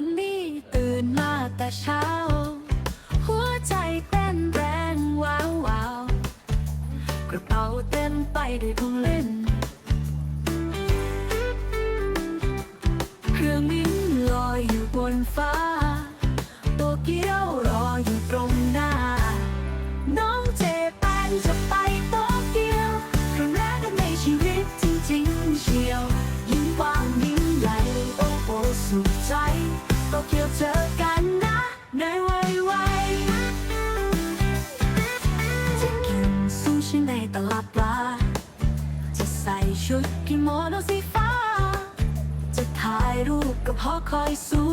วันนี้ตื่นมาแต่เช้า หัวใจเต้นแรงว้าวว้าวกระเป๋าเต้นไปด้วยของเล่น เครื่องบินลอยอยู่บนฟ้า คอยสู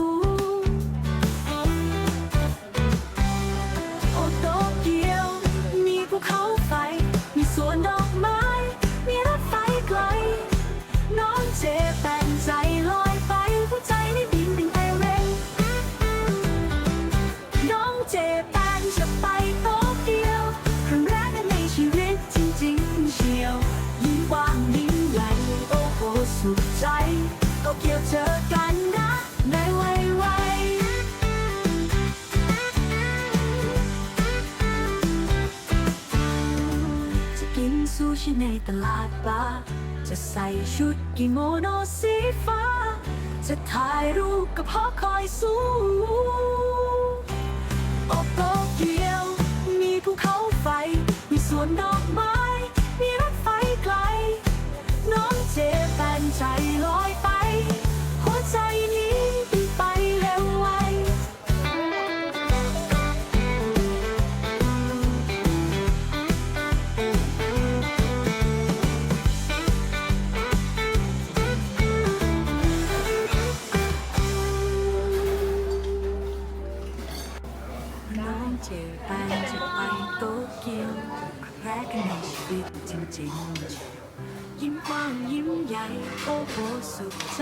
งโอโตเกียว มีภูเขาไฟ มีสวนดอกไม้ มีรถไฟไกล น้องเจแปนใจลอยไปหัวใจในี่บินดึงไปเร็วน้องเจแปนจะไปโตเกียวครั้งแรกในชีวิตจริงๆเชียวยิ่งกว้างยิ่งใหญ่โอ้โหสุดใจโตเกียวเจอกัน ซูชิในตลาดปลาจะใส่ชุดกิโมโนสีฟ้า จะถ่ายรูปกับฮอคอยสูงโอโตเกียว มีภูเขาไฟ มีสวนดอก จอแปนจะไปโตเกียวครั้งแรกในชีวิตจริงๆ ยิ้มกว้างยิ้มใหญ่โอ้โหสุขใจ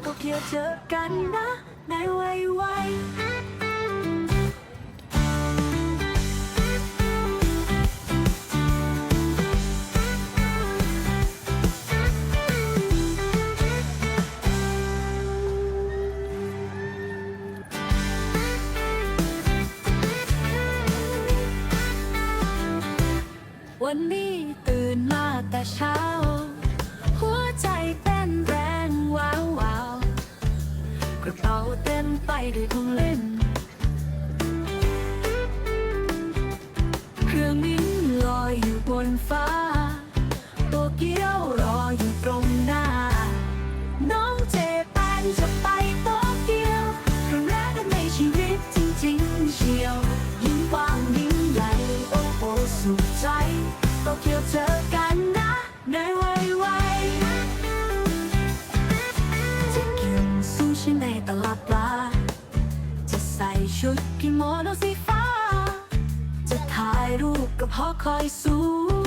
โตเกียวเจอกันนะในวัยวัยวั ด้วยของเล่น เครื่องบินลอยอยู่บนฟ้า ชุดกิโมโนสีฟ้า จะถ่ายรูปกับฮอคอยสูง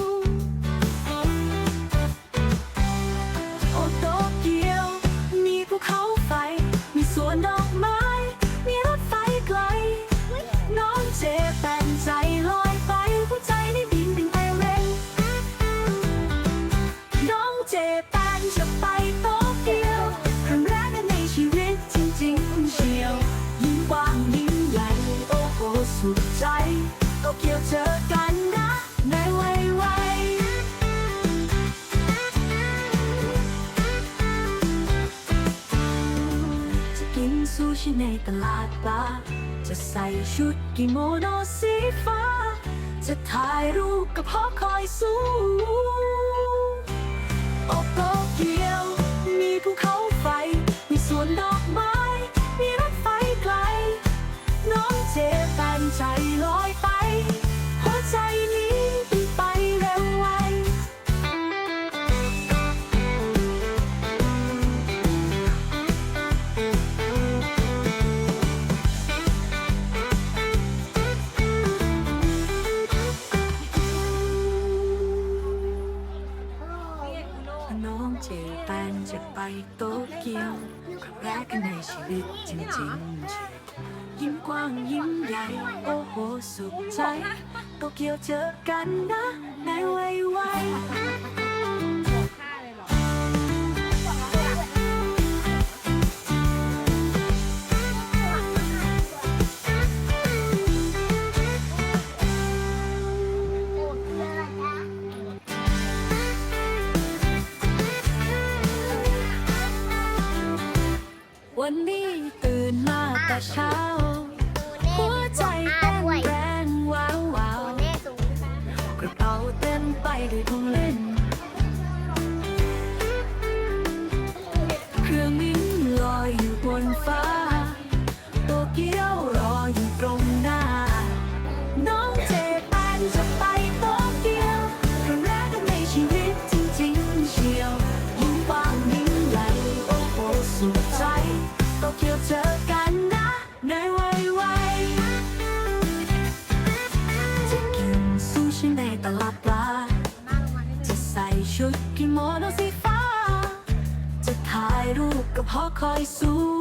ในตลาดปลาจะใส่ชุดกิโมโนสีฟ้า จะถ่ายรูปกับพ่อคอยสู้ โตเกียวครั้งแรกในชีวิตจริงๆ ยิ้มกว้างยิ้มใหญ่ โอ้โห สุขใจ โตเกียวเจอกันนะในวัยวัย ขาหัวใจเต้นแรงว้าววาวกระเป๋าเต้นไปด้วยของเล่น เครื่องบินลอยอยู่บนฟ้า Hawkeye Sue.